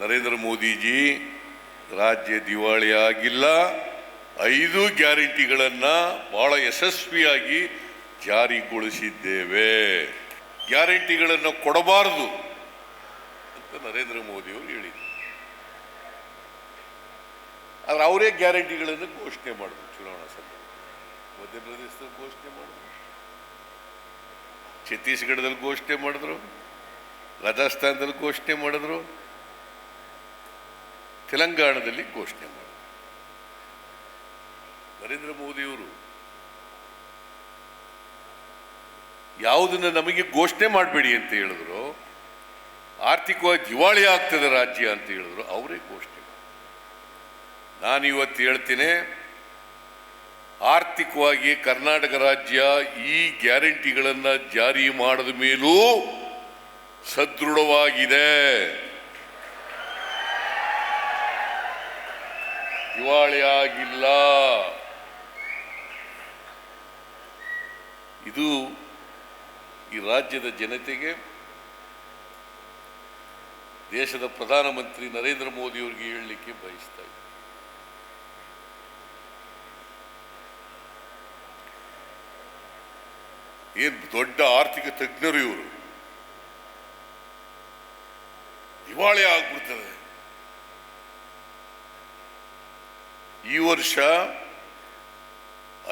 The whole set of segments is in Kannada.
ನರೇಂದ್ರ ಮೋದಿಜಿ ರಾಜ್ಯ ದಿವಾಳಿ ಆಗಿಲ್ಲ. ಐದು ಗ್ಯಾರಂಟಿಗಳನ್ನು ಬಹಳ ಯಶಸ್ವಿಯಾಗಿ ಜಾರಿಗೊಳಿಸಿದ್ದೇವೆ. ಗ್ಯಾರಂಟಿಗಳನ್ನು ಕೊಡಬಾರದು ಅಂತ ನರೇಂದ್ರ ಮೋದಿಯವರು ಹೇಳಿದರು. ಆದ್ರೆ ಅವರೇ ಗ್ಯಾರಂಟಿಗಳನ್ನು ಘೋಷಣೆ ಮಾಡಿದ್ರು ಚುನಾವಣಾ ಸಂದರ್ಭ ಮಧ್ಯಪ್ರದೇಶದಲ್ಲಿ ಘೋಷಣೆ ಮಾಡಿದ್ರು. ಛತ್ತೀಸ್ಗಢದಲ್ಲಿ ಘೋಷಣೆ ಮಾಡಿದ್ರು. ರಾಜಸ್ಥಾನದಲ್ಲಿ ಘೋಷಣೆ ಮಾಡಿದ್ರು. ತೆಲಂಗಾಣದಲ್ಲಿ ಘೋಷಣೆ ಮಾಡಿ. ನರೇಂದ್ರ ಮೋದಿಯವರು ಯಾವುದನ್ನು ನಮಗೆ ಘೋಷಣೆ ಮಾಡಬೇಡಿ ಅಂತ ಹೇಳಿದ್ರು, ಆರ್ಥಿಕವಾಗಿ ದಿವಾಳಿ ಆಗ್ತದೆ ರಾಜ್ಯ ಅಂತ ಹೇಳಿದ್ರು, ಅವರೇ ಘೋಷಣೆ ನಾನು ಇವತ್ತು ಹೇಳ್ತೇನೆ, ಆರ್ಥಿಕವಾಗಿ ಕರ್ನಾಟಕ ರಾಜ್ಯ ಈ ಗ್ಯಾರಂಟಿಗಳನ್ನು ಜಾರಿ ಮಾಡಿದ ಮೇಲೂ ಸದೃಢವಾಗಿದೆ. ದಿವಾಳಿ ಆಗಿಲ್ಲ ಇದು ಈ ರಾಜ್ಯದ ಜನತೆಗೆ, ದೇಶದ ಪ್ರಧಾನಮಂತ್ರಿ ನರೇಂದ್ರ ಮೋದಿ ಅವರಿಗೆ ಹೇಳಲಿಕ್ಕೆ ಬಯಸ್ತಾ ಇದ್ದೀನಿ ಏನ್ ದೊಡ್ಡ ಆರ್ಥಿಕ ತಜ್ಞರು ಇವರು. ದಿವಾಳಿ ಆಗ್ಬಿಡ್ತದೆ. ಈ ವರ್ಷ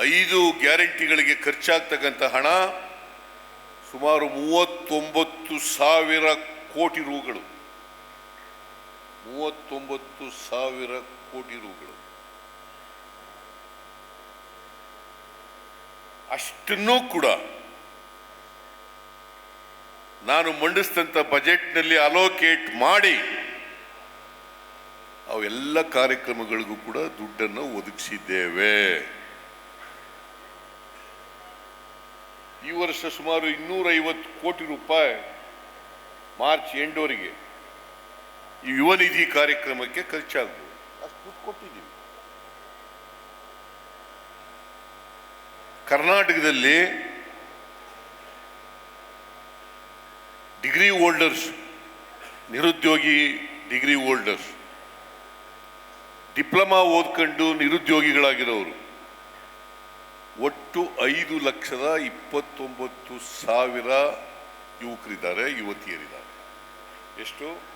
ಐದು ಗ್ಯಾರಂಟಿಗಳಿಗೆ ಖರ್ಚಾಗ್ತಕ್ಕಂಥ ಹಣ, ಸುಮಾರು ಮೂವತ್ತೊಂಬತ್ತು ಸಾವಿರ ಕೋಟಿ ರೂಗಳು. ಮೂವತ್ತೊಂಬತ್ತು ಸಾವಿರ ಕೋಟಿ ರೂಗಳು. ಅಷ್ಟನ್ನೂ ಕೂಡ ನಾನು ಮಂಡಿಸಿದಂಥ ಬಜೆಟ್ನಲ್ಲಿ ಅಲೋಕೇಟ್ ಮಾಡಿ ಅವೆಲ್ಲ ಕಾರ್ಯಕ್ರಮಗಳಿಗೂ ಕೂಡ ದುಡ್ಡನ್ನು ಒದಗಿಸಿದ್ದೇವೆ. ಈ ವರ್ಷ ಸುಮಾರು ಇನ್ನೂರ ಐವತ್ತು ಕೋಟಿ ರೂಪಾಯಿ ಮಾರ್ಚ್ ಎಂಡವರೆಗೆ ಈ ಯುವ ನಿಧಿ ಕಾರ್ಯಕ್ರಮಕ್ಕೆ ಖರ್ಚಾಗ್ಬೋದು. ಅಷ್ಟು ಕೊಟ್ಟಿದ್ದೀವಿ. ಕರ್ನಾಟಕದಲ್ಲಿ ಡಿಗ್ರಿ ಹೋಲ್ಡರ್ಸ್, ನಿರುದ್ಯೋಗಿ ಡಿಗ್ರಿ ಹೋಲ್ಡರ್ಸ್ ಡಿಪ್ಲೊಮಾ ಓದ್ಕೊಂಡು ನಿರುದ್ಯೋಗಿಗಳಾಗಿರೋರು. ಒಟ್ಟು ಐದು ಲಕ್ಷದ ಇಪ್ಪತ್ತೊಂಬತ್ತು ಸಾವಿರ ಯುವಕರಿದ್ದಾರೆ, ಯುವತಿಯರಿದ್ದಾರೆ. ಎಷ್ಟು?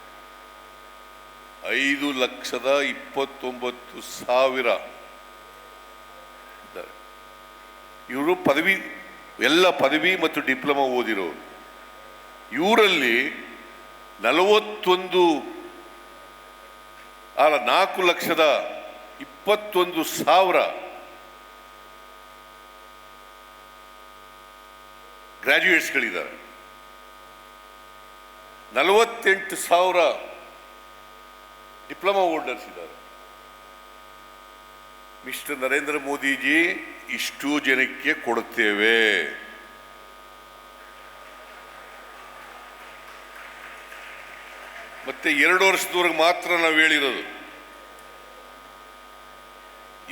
ಐದು ಲಕ್ಷದ ಇಪ್ಪತ್ತೊಂಬತ್ತು ಸಾವಿರ ಇದ್ದಾರೆ. ಇವರು ಪದವಿ, ಎಲ್ಲ ಪದವಿ ಮತ್ತು ಡಿಪ್ಲೊಮಾ ಓದಿರೋರು. ಇವರಲ್ಲಿ ನಲವತ್ತೊಂದು ಅಲ್ಲ ನಾಲ್ಕು ಲಕ್ಷದ ಇಪ್ಪತ್ತೊಂದು ಸಾವಿರ ಗ್ರ್ಯಾಜುಯೇಟ್ಸ್ಗಳಿದ್ದಾರೆ ನಲವತ್ತೆಂಟು ಸಾವಿರ ಡಿಪ್ಲೊಮಾ ಹೋಲ್ಡರ್ಸ್ ಇದ್ದಾರೆ. ಮಿಸ್ಟರ್ ನರೇಂದ್ರ ಮೋದಿಜಿ ಇಷ್ಟು ಜನಕ್ಕೆ ಕೊಡುತ್ತೇವೆ. ಮತ್ತೆ ಎರಡು ವರ್ಷದವರೆಗೆ ಮಾತ್ರ ನಾವು ಹೇಳಿರೋದು.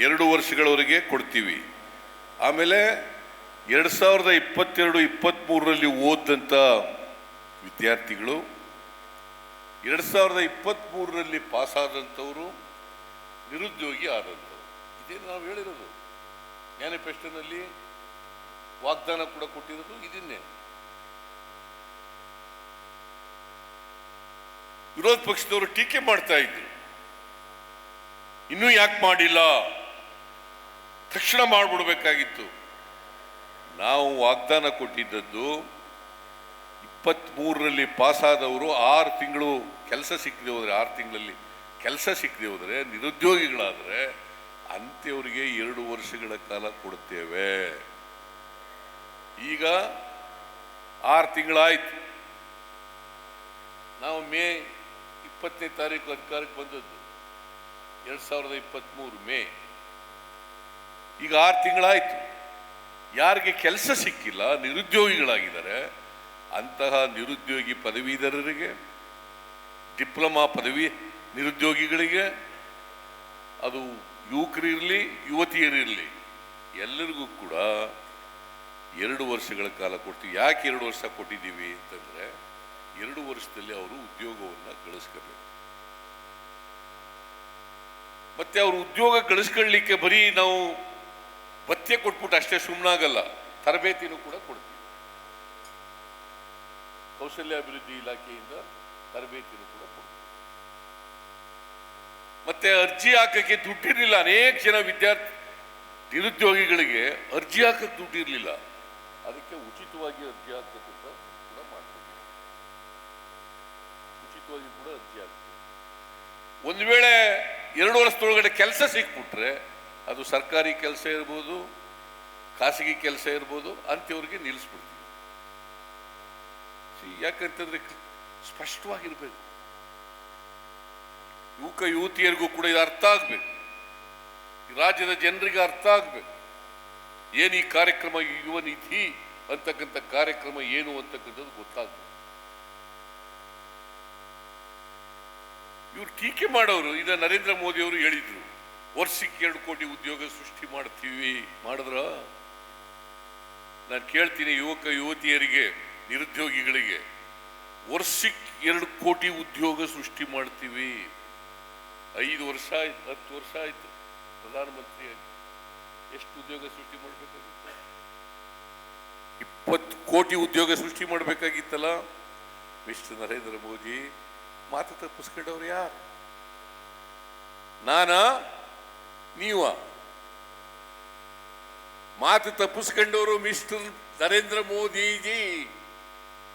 ಎರಡು ವರ್ಷಗಳವರೆಗೆ ಕೊಡ್ತೀವಿ. ಆಮೇಲೆ ಎರಡು ಸಾವಿರದ ಇಪ್ಪತ್ತೆರಡು ಇಪ್ಪತ್ತ್ಮೂರರಲ್ಲಿ ಓದಂಥ ವಿದ್ಯಾರ್ಥಿಗಳು, ಎರಡು ಸಾವಿರದ ಇಪ್ಪತ್ತ್ಮೂರರಲ್ಲಿ ಪಾಸಾದಂಥವರು, ನಿರುದ್ಯೋಗಿ ಆದಂಥವ್ರು. ಇದೇನು ನಾವು ಹೇಳಿರೋದು. ಮ್ಯಾನಿಫೆಸ್ಟೋನಲ್ಲಿ ವಾಗ್ದಾನ ಕೂಡ ಕೊಟ್ಟಿರೋದು ಇದನ್ನೇ. ವಿರೋಧ ಪಕ್ಷದವರು ಟೀಕೆ ಮಾಡ್ತಾ ಇದ್ರು. ಇನ್ನೂ ಯಾಕೆ ಮಾಡಿಲ್ಲ? ತಕ್ಷಣ ಮಾಡಿಬಿಡ್ಬೇಕಾಗಿತ್ತು. ನಾವು ವಾಗ್ದಾನ ಕೊಟ್ಟಿದ್ದದ್ದು ಇಪ್ಪತ್ತ್ಮೂರರಲ್ಲಿ ಪಾಸಾದವರು ಆರು ತಿಂಗಳು ಕೆಲಸ ಸಿಕ್ಕದೆ ಹೋದರೆ, ಆರು ತಿಂಗಳಲ್ಲಿ ಕೆಲಸ ಸಿಕ್ಕದೆ ಹೋದರೆ, ನಿರುದ್ಯೋಗಿಗಳಾದರೆ ಅಂತ್ಯವರಿಗೆ ಎರಡು ವರ್ಷಗಳ ಕಾಲ ಕೊಡುತ್ತೇವೆ. ಈಗ ಆರು ತಿಂಗಳಾಯ್ತು. ನಾವು ಮೇ ಇಪ್ಪತ್ತನೇ ತಾರೀಕು ಅಧಿಕಾರಕ್ಕೆ ಬಂದದ್ದು. ಎರಡು ಸಾವಿರದ ಇಪ್ಪತ್ತ್ಮೂರು ಮೇ. ಈಗ ಆರು ತಿಂಗಳಾಯ್ತು. ಯಾರಿಗೆ ಕೆಲಸ ಸಿಕ್ಕಿಲ್ಲ, ನಿರುದ್ಯೋಗಿಗಳಾಗಿದ್ದಾರೆ, ಅಂತಹ ನಿರುದ್ಯೋಗಿ ಪದವೀಧರರಿಗೆ, ಡಿಪ್ಲೊಮಾ ಪದವಿ ನಿರುದ್ಯೋಗಿಗಳಿಗೆ, ಅದು ಯುವಕರಿರಲಿ ಯುವತಿಯರಿರಲಿ ಎಲ್ಲರಿಗೂ ಕೂಡ ಎರಡು ವರ್ಷಗಳ ಕಾಲ ಕೊಡ್ತೀವಿ. ಯಾಕೆ ಎರಡು ವರ್ಷ ಕೊಟ್ಟಿದ್ದೀವಿ ಅಂತಂದರೆ ಎರಡು ವರ್ಷದಲ್ಲಿ ಅವರು ಉದ್ಯೋಗವನ್ನು ಗಳಿಸ್ಕೋಬೇಕು ಮತ್ತೆ ಅವರು ಉದ್ಯೋಗ ಗಳಿಸ್ಕೊಳ್ಳಿಕ್ಕೆ ಬರೀ ನಾವು ಭತ್ಯೆ ಕೊಟ್ಬಿಟ್ಟು ಅಷ್ಟೇ ಸುಮ್ಮನಾಗಲ್ಲ ತರಬೇತಿನೂ ಕೂಡ ಕೊಡ್ತೀವಿ. ಕೌಶಲ್ಯ ಅಭಿವೃದ್ಧಿ ಇಲಾಖೆಯಿಂದ ತರಬೇತಿನೂ ಕೂಡ ಕೊಡ್ತೀವಿ. ಮತ್ತೆ ಅರ್ಜಿ ಹಾಕಕ್ಕೆ ದುಡ್ಡಿರಲಿಲ್ಲ, ಅನೇಕ ಜನ ವಿದ್ಯಾರ್ಥಿ ನಿರುದ್ಯೋಗಿಗಳಿಗೆ ಅರ್ಜಿ ಹಾಕಕ್ಕೆ ದುಡ್ಡಿರಲಿಲ್ಲ. ಅದಕ್ಕೆ ಉಚಿತವಾಗಿ ಅರ್ಜಿ ಹಾಕಕ್ಕಂತ ಕೂಡ ಮಾಡ್ತೀವಿ ಉಚಿತವಾಗಿ ಕೂಡ ಅರ್ಜಿ ಆಗುತ್ತೆ ಒಂದು ವೇಳೆ ಎರಡು ವರ್ಷದೊಳಗಡೆ ಕೆಲಸ ಸಿಕ್ಬಿಟ್ರೆ ಅದು ಸರ್ಕಾರಿ ಕೆಲಸ ಇರ್ಬೋದು, ಖಾಸಗಿ ಕೆಲಸ ಇರ್ಬೋದು ಅಂತವ್ರಿಗೆ ನಿಲ್ಲಿಸ್ಬಿಡ್ತೀವಿ ಯಾಕಂತಂದ್ರೆ ಸ್ಪಷ್ಟವಾಗಿರ್ಬೇಕು. ಯುವಕ ಯುವತಿಯರಿಗೂ ಕೂಡ ಇದು ಅರ್ಥ ಆಗ್ಬೇಕು. ರಾಜ್ಯದ ಜನರಿಗೆ ಅರ್ಥ ಆಗ್ಬೇಕು. ಏನು ಈ ಕಾರ್ಯಕ್ರಮ ಯುವ ನಿಧಿ ಅಂತಕ್ಕಂಥ ಕಾರ್ಯಕ್ರಮ ಏನು ಅಂತಕ್ಕಂಥದ್ದು ಗೊತ್ತಾಗ್ಬೇಕು. ಇವ್ರು ಟೀಕೆ ಮಾಡೋರು ಇದ ನರೇಂದ್ರ ಮೋದಿ ಅವರು ಹೇಳಿದ್ರು, ವರ್ಷಕ್ಕೆ ಎರಡು ಕೋಟಿ ಉದ್ಯೋಗ ಸೃಷ್ಟಿ ಮಾಡ್ತೀವಿ. ಮಾಡಿದ್ರ? ನಾನು ಕೇಳ್ತೀನಿ ಯುವಕ, ಯುವತಿಯರಿಗೆ, ನಿರುದ್ಯೋಗಿಗಳಿಗೆ, ವರ್ಷಕ್ಕೆ ಎರಡು ಕೋಟಿ ಉದ್ಯೋಗ ಸೃಷ್ಟಿ ಮಾಡ್ತೀವಿ. ಐದು ವರ್ಷ ಆಯ್ತು, ಹತ್ತು ವರ್ಷ ಆಯ್ತು. ಪ್ರಧಾನಮಂತ್ರಿ ಎಷ್ಟು ಉದ್ಯೋಗ ಸೃಷ್ಟಿ ಮಾಡಬೇಕಾಗಿತ್ತು ಇಪ್ಪತ್ತು ಕೋಟಿ ಉದ್ಯೋಗ ಸೃಷ್ಟಿ ಮಾಡಬೇಕಾಗಿತ್ತಲ್ಲ? ಮಿಸ್ಟರ್ ನರೇಂದ್ರ ಮೋದಿ ಮಾತು ತಪ್ಪಿಸ್ಕೊಂಡವ್ರು ಯಾರು? ನಾನ? ನೀವ? ಮಾತು ತಪ್ಪಿಸ್ಕೊಂಡವರು ಮಿಸ್ಟರ್ ನರೇಂದ್ರ ಮೋದಿಜಿ.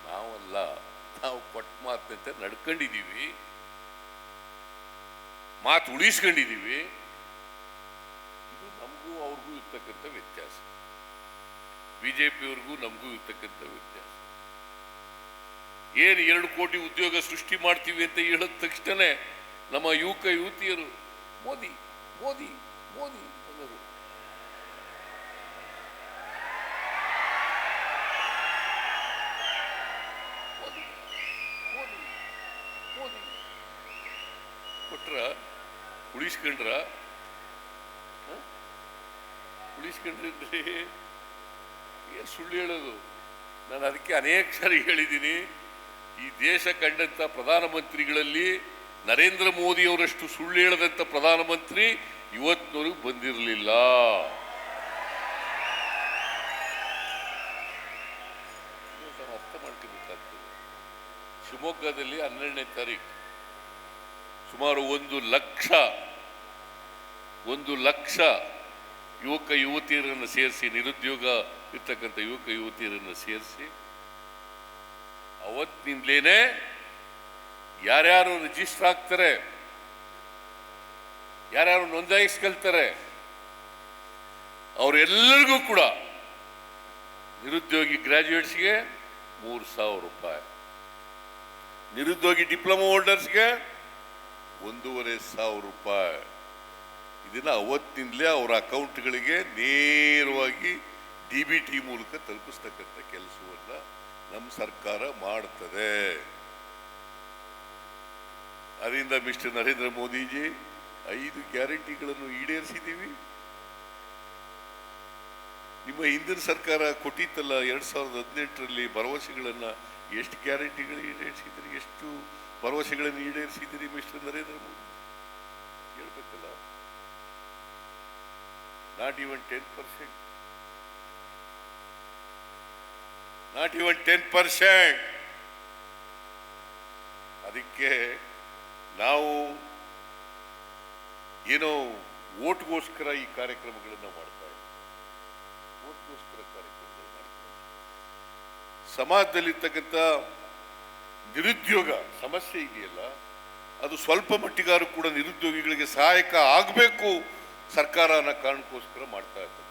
ನಾವಲ್ಲ, ನಾವು ಕೊಟ್ಟ ಮಾತಂತೆ ನಡ್ಕೊಂಡಿದ್ದೀವಿ ಮಾತು ಉಳಿಸ್ಕೊಂಡಿದ್ದೀವಿ ಇದು ನಮಗೂ ಅವ್ರಿಗೂ ಇರ್ತಕ್ಕಂಥ ವ್ಯತ್ಯಾಸ. ಬಿಜೆಪಿಯವ್ರಿಗೂ ನಮಗೂ ಇರ್ತಕ್ಕಂಥ ವ್ಯತ್ಯಾಸ. ಏನು ಎರಡು ಕೋಟಿ ಉದ್ಯೋಗ ಸೃಷ್ಟಿ ಮಾಡ್ತೀವಿ ಅಂತ ಹೇಳಿದ ತಕ್ಷಣ ನಮ್ಮ ಯುವಕ ಯುವತಿಯರು, ಮೋದಿ ಮೋದಿ ಮೋದಿ ಅನ್ನೋರು. ಕೊಟ್ರ ಉಳಿಸ್ಕೊಂಡ್ರ? ಉಳಿಸ್ಕೊಂಡ್ರೆ ಸುಳ್ಳು ಹೇಳೋದು? ನಾನು ಅದಕ್ಕೆ ಅನೇಕ ಸಾರಿ ಹೇಳಿದ್ದೀನಿ. ಈ ದೇಶ ಕಂಡಂಥ ಪ್ರಧಾನಮಂತ್ರಿಗಳಲ್ಲಿ ನರೇಂದ್ರ ಮೋದಿ ಅವರಷ್ಟು ಸುಳ್ಳು ಹೇಳದಂಥ ಪ್ರಧಾನಮಂತ್ರಿ ಇವತ್ತಿನವರೆಗೂ ಬಂದಿರಲಿಲ್ಲ. ಅರ್ಥ ಮಾಡ್ಕೋಬೇಕಾಗ್ತದೆ. ಶಿವಮೊಗ್ಗದಲ್ಲಿ ಹನ್ನೆರಡನೇ ತಾರೀಕು ಸುಮಾರು ಒಂದು ಲಕ್ಷ ಒಂದು ಲಕ್ಷ ಯುವಕ ಯುವತಿಯರನ್ನು ಸೇರಿಸಿ, ನಿರುದ್ಯೋಗ ಇರ್ತಕ್ಕಂಥ ಯುವಕ ಯುವತಿಯರನ್ನು ಸೇರಿಸಿ ಅವತ್ತಿನಿಂದಲೇನೆ ಯಾರ್ಯಾರು ರಿಜಿಸ್ಟರ್ ಆಗ್ತಾರೆ, ಯಾರ್ಯಾರು ನೋಂದಾಯಿಸ್ಕೊಳ್ತಾರೆ, ಅವರೆಲ್ಲರಿಗೂ ಕೂಡ ನಿರುದ್ಯೋಗಿ ಗ್ರಾಜ್ಯುಯೇಟ್ಸ್ಗೆ ಮೂರು ಸಾವಿರ ರೂಪಾಯಿ, ನಿರುದ್ಯೋಗಿ ಡಿಪ್ಲೊಮಾ ಹೋಲ್ಡರ್ಸ್ಗೆ ಒಂದೂವರೆ ಸಾವಿರ ರೂಪಾಯಿ. ಇದನ್ನ ಅವತ್ತಿನಿಂದಲೇ ಅವರ ಅಕೌಂಟ್ಗಳಿಗೆ ನೇರವಾಗಿ ಡಿ ಬಿ ಟಿ ಮೂಲಕ ತಲುಪಿಸ್ತಕ್ಕಂಥ ಕೆಲಸವನ್ನ ನಮ್ಮ ಸರ್ಕಾರ ಮಾಡ್ತದೆ. ಅದರಿಂದ ಮಿಸ್ಟರ್ ನರೇಂದ್ರ ಮೋದಿಜಿ ಐದು ಗ್ಯಾರಂಟಿಗಳನ್ನು ಈಡೇರಿಸಿದ್ದೀವಿ. ನಿಮ್ಮ ಹಿಂದಿನ ಸರ್ಕಾರ ಕೊಟ್ಟಿತ್ತಲ್ಲ, ಎರಡ್ ಸಾವಿರದ ಹದಿನೆಂಟರಲ್ಲಿ ಭರವಸೆಗಳನ್ನ ಎಷ್ಟು ಗ್ಯಾರಂಟಿಗಳು ಈಡೇರಿಸಿದ್ರಿ, ಎಷ್ಟು ಭರವಸೆಗಳನ್ನು ಈಡೇರಿಸಿದಿರಿ ಮಿಸ್ಟರ್ ನರೇಂದ್ರ ಮೋದಿ? ಹೇಳ್ಬೇಕಲ್ಲ. Not even ten percent not even ten percent ಅದಕ್ಕೆ ನಾವು ಏನೋ ಓಟ್ಗೋಸ್ಕರ ಈ ಕಾರ್ಯಕ್ರಮಗಳನ್ನು ಮಾಡ್ತಾ ಇದ್ದೀವಿ. ಓಟ್ಗೋಸ್ಕರ ಸಮಾಜದಲ್ಲಿರ್ತಕ್ಕಂಥ ನಿರುದ್ಯೋಗ ಸಮಸ್ಯೆ ಇದೆಯಲ್ಲ, ಅದು ಸ್ವಲ್ಪ ಮಟ್ಟಿಗಾರು ಕೂಡ ನಿರುದ್ಯೋಗಿಗಳಿಗೆ ಸಹಾಯಕ ಆಗಬೇಕು ಸರ್ಕಾರ ಅನ್ನೋ ಕಾರಣಕ್ಕೋಸ್ಕರ ಮಾಡ್ತಾ ಇರ್ತಕ್ಕಂಥದ್ದು.